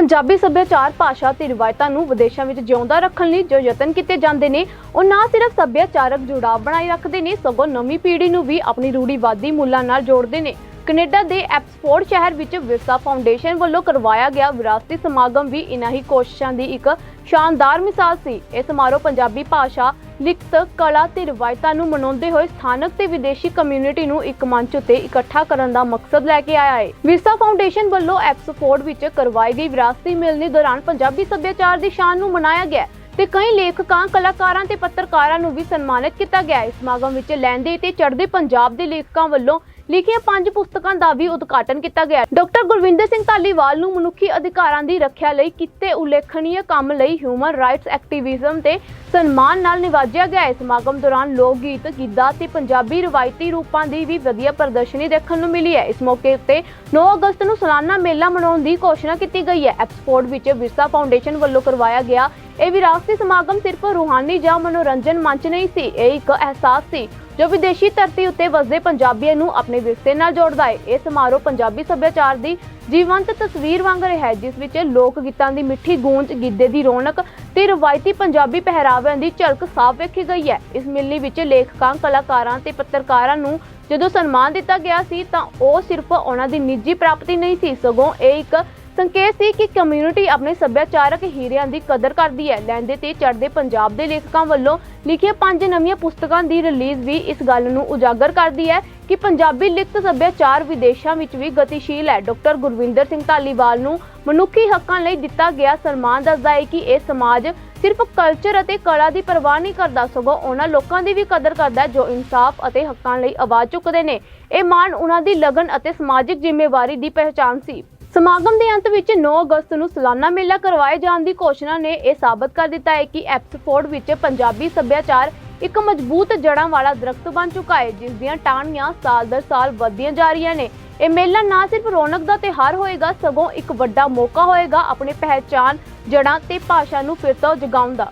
ਪੰਜਾਬੀ ਸੱਭਿਆਚਾਰ ਭਾਸ਼ਾ ਤੇ ਰਿਵਾਇਤਾਂ ਨੂੰ ਵਿਦੇਸ਼ਾਂ ਵਿੱਚ ਜਿਉਂਦਾ ਰੱਖਣ ਲਈ ਜੋ ਯਤਨ ਕੀਤੇ ਜਾਂਦੇ ਨੇ, ਉਹ ਨਾ ਸਿਰਫ ਸੱਭਿਆਚਾਰਕ ਜੁੜਾਅ ਬਣਾਈ ਰੱਖਦੇ ਨੇ, ਸਗੋਂ ਨਵੀਂ ਪੀੜ੍ਹੀ ਨੂੰ ਵੀ ਆਪਣੀ ਰੂੜੀਵਾਦੀ ਮੁੱਲਾਂ ਨਾਲ ਜੋੜਦੇ ਨੇ। ਕੈਨੇਡਾ ਦੇ ਐਪਸਫੋਰਡ ਸ਼ਹਿਰ ਵਿੱਚ ਵਿਰਸਾ ਫਾਊਂਡੇਸ਼ਨ ਵੱਲੋਂ ਕਰਵਾਇਆ ਗਿਆ ਵਿਰਾਸਤੀ ਸਮਾਗਮ ਵੀ ਇਨ੍ਹਾਂ ਹੀ ਕੋਸ਼ਿਸ਼ਾਂ ਦੀ ਇੱਕ ਸ਼ਾਨਦਾਰ ਮਿਸਾਲ ਸੀ। ਇਹ ਸਮਾਰੋਹ ਪੰਜਾਬੀ ਭਾਸ਼ਾ ਲਿਖਤ ਕਲਾ ਤੇ ਰਵਾਇਤਾਂ ਨੂੰ ਮਨਾਉਂਦੇ ਹੋਏ ਸਥਾਨਕ ਤੇ ਵਿਦੇਸ਼ੀ ਕਮਿਊਨਿਟੀ ਨੂੰ ਇੱਕ ਮੰਚ ਉੱਤੇ ਇਕੱਠਾ ਕਰਨ ਦਾ ਮਕਸਦ ਲੈ ਕੇ ਆਇਆ ਹੈ। ਵਿਰਸਾ ਫਾਊਂਡੇਸ਼ਨ ਵੱਲੋਂ ਐਪਸਫੋਰਡ ਵਿੱਚ ਕਰਵਾਈ ਗਈ ਵਿਰਾਸਤੀ ਮਿਲਣੀ ਦੌਰਾਨ ਪੰਜਾਬੀ ਸੱਭਿਆਚਾਰ ਦੀ ਸ਼ਾਨ ਨੂੰ ਮਨਾਇਆ ਗਿਆ ਤੇ ਕਈ ਲੇਖਕਾਂ ਕਲਾਕਾਰਾਂ ਤੇ ਪੱਤਰਕਾਰਾਂ ਨੂੰ ਵੀ ਸਨਮਾਨਿਤ ਕੀਤਾ ਗਿਆ। ਇਸ ਸਮਾਗਮ ਵਿੱਚ ਲੈਂਦੇ ਤੇ ਚੜ੍ਹਦੇ ਪੰਜਾਬ ਦੇ ਲੇਖਕਾਂ ਵੱਲੋਂ ਲਿਖੀਆਂ ਪੰਜ ਪੁਸਤਕਾਂ ਦਾ ਵੀ ਉਦਘਾਟਨ ਕੀਤਾ ਗਿਆ। ਡਾਕਟਰ ਗੁਰਵਿੰਦਰ ਸਿੰਘ ਧਾਲੀਵਾਲ ਨੂੰ ਮਨੁੱਖੀ ਅਧਿਕਾਰਾਂ ਦੀ ਰੱਖਿਆ ਲਈ ਕੀਤੇ ਉਲੇਖਣੀय ਕੰਮ ਲਈ ਹਿਊਮਨ ਰਾਈਟਸ ਐਕਟਿਵਿਜ਼ਮ ਤੇ ਸਨਮਾਨ ਨਾਲ ਨਿਵਾਜਿਆ ਗਿਆ। ਇਸ ਸਮਾਗਮ ਦੌਰਾਨ ਲੋਕ ਗੀਤ ਗਿੱਧਾ ਤੇ ਪੰਜਾਬੀ ਰਵਾਇਤੀ ਰੂਪਾਂ ਦੀ ਵੀ ਵਧੀਆ ਪ੍ਰਦਰਸ਼ਨੀ ਦੇਖਣ ਨੂੰ ਮਿਲੀ ਹੈ। ਇਸ ਮੌਕੇ ਉੱਤੇ 9 ਅਗਸਤ ਨੂੰ ਸਾਲਾਨਾ ਮੇਲਾ ਮਨਾਉਣ ਦੀ ਘੋਸ਼ਣਾ ਕੀਤੀ ਗਈ ਹੈ। ਐਕਸਪੋਰਟ ਵਿੱਚ ਵਿਰਸਾ ਫਾਊਂਡੇਸ਼ਨ ਵੱਲੋਂ ਕਰਵਾਇਆ ਗਿਆ ਇਹ ਵਿਰਾਸਤੀ ਸਮਾਗਮ ਸਿਰਫ ਰੂਹਾਨੀ ਜਾਂ ਮਨੋਰੰਜਨ ਮੰਚ ਨਹੀਂ ਸੀ, ਇਹ ਇੱਕ ਅਹਿਸਾਸ ਸੀ, ਜੋ ਵਿਦੇਸ਼ੀ ਧਰਤੀ ਉੱਤੇ ਵਸਦੇ ਪੰਜਾਬੀਆਂ ਨੂੰ ਆਪਣੇ ਵਿਰਸੇ ਨਾਲ ਜੋੜਦਾ ਹੈ। ਇਹ ਸਮਾਰੋਹ ਪੰਜਾਬੀ ਸੱਭਿਆਚਾਰ ਦੀ ਜੀਵੰਤ ਤਸਵੀਰ ਵਾਂਗ ਰਿਹਾ ਹੈ, ਜਿਸ ਵਿੱਚ ਲੋਕ ਗੀਤਾਂ ਦੀ ਮਿੱਠੀ ਗੂੰਜ, ਗਿੱਧੇ ਦੀ ਰੌਣਕ ਤੇ ਰਵਾਇਤੀ ਪੰਜਾਬੀ ਪਹਿਰਾਵਿਆਂ ਦੀ ਝਲਕ ਸਾਫ਼ ਵੇਖੀ ਗਈ ਹੈ। ਇਸ ਮਿਲਣੀ ਵਿੱਚ ਲੇਖਕਾਂ, ਕਲਾਕਾਰਾਂ ਤੇ ਪੱਤਰਕਾਰਾਂ ਨੂੰ ਜਦੋਂ ਸਨਮਾਨ ਦਿੱਤਾ ਗਿਆ ਸੀ, ਤਾਂ ਉਹ ਸਿਰਫ ਉਹਨਾਂ ਦੀ ਨਿੱਜੀ ਪ੍ਰਾਪਤੀ ਨਹੀਂ ਸੀ, ਸਗੋਂ ਇਹ ਇੱਕ ਸੰਕੇਤ ਸੀ ਕਿ ਕਮਿਊਨਿਟੀ ਆਪਣੇ ਸੱਭਿਆਚਾਰਕ ਹੀਰਿਆਂ ਦੀ ਕਦਰ ਕਰਦੀ ਹੈ। ਲਹਿੰਦੇ ਤੇ ਚੜ੍ਹਦੇ ਪੰਜਾਬ ਦੇ ਲੇਖਕਾਂ ਵੱਲੋਂ ਲਿਖੀਆਂ ਪੰਜ ਨਵੀਆਂ ਪੁਸਤਕਾਂ ਦੀ ਰਿਲੀਜ਼ ਵੀ ਇਸ ਗੱਲ ਨੂੰ ਉਜਾਗਰ ਕਰਦੀ ਹੈ ਕਿ ਪੰਜਾਬੀ ਲਿਖਤ ਸੱਭਿਆਚਾਰ ਵਿਦੇਸ਼ਾਂ ਵਿੱਚ ਵੀ ਗਤੀਸ਼ੀਲ ਹੈ। ਡਾਕਟਰ ਗੁਰਵਿੰਦਰ ਸਿੰਘ ਧਾਲੀਵਾਲ ਨੂੰ ਮਨੁੱਖੀ ਹੱਕਾਂ ਲਈ ਦਿੱਤਾ ਗਿਆ ਸਨਮਾਨ ਦੱਸਦਾ ਹੈ ਕਿ ਇਹ ਸਮਾਜ ਸਿਰਫ ਕਲਚਰ ਅਤੇ ਕਲਾ ਦੀ ਪਰਵਾਹ ਨਹੀਂ ਕਰਦਾ, ਸਗੋਂ ਉਹਨਾਂ ਲੋਕਾਂ ਦੀ ਵੀ ਕਦਰ ਕਰਦਾ ਹੈ ਜੋ ਇਨਸਾਫ ਅਤੇ ਹੱਕਾਂ ਲਈ ਆਵਾਜ਼ ਚੁੱਕਦੇ ਨੇ। ਇਹ ਮਾਣ ਉਹਨਾਂ ਦੀ ਲਗਨ ਅਤੇ ਸਮਾਜਿਕ ਜ਼ਿੰਮੇਵਾਰੀ ਦੀ ਪਹਿਚਾਣ ਸੀ। ਸਮਾਗਮ ਦੇ ਅੰਤ ਵਿੱਚ 9 ਅਗਸਤ ਨੂੰ ਸਾਲਾਨਾ ਮੇਲਾ ਕਰਵਾਏ ਜਾਣ ਦੀ ਘੋਸ਼ਣਾ ਨੇ ਇਹ ਸਾਬਤ ਕਰ ਦਿੱਤਾ ਹੈ ਕਿ ਐਪਸਫੋਰਡ ਵਿੱਚ ਪੰਜਾਬੀ ਸੱਭਿਆਚਾਰ ਇੱਕ ਮਜ਼ਬੂਤ ਜੜ੍ਹਾਂ ਵਾਲਾ ਦਰਖਤ ਬਣ ਚੁੱਕਾ ਹੈ, ਜਿਸ ਦੀਆਂ ਟਾਹਣੀਆਂ ਸਾਲ ਦਰ ਸਾਲ ਵਧਦੀਆਂ ਜਾ ਰਹੀਆਂ ਨੇ। ਇਹ ਮੇਲਾ ਨਾ ਸਿਰਫ ਰੌਣਕ ਦਾ ਤਿਉਹਾਰ ਹੋਏਗਾ, ਸਗੋਂ ਇੱਕ ਵੱਡਾ ਮੌਕਾ ਹੋਏਗਾ ਆਪਣੀ ਪਹਿਚਾਨ ਜੜ੍ਹਾਂ ਤੇ ਭਾਸ਼ਾ ਨੂੰ ਫਿਰ ਤੋਂ ਜਗਾਉਣ ਦਾ।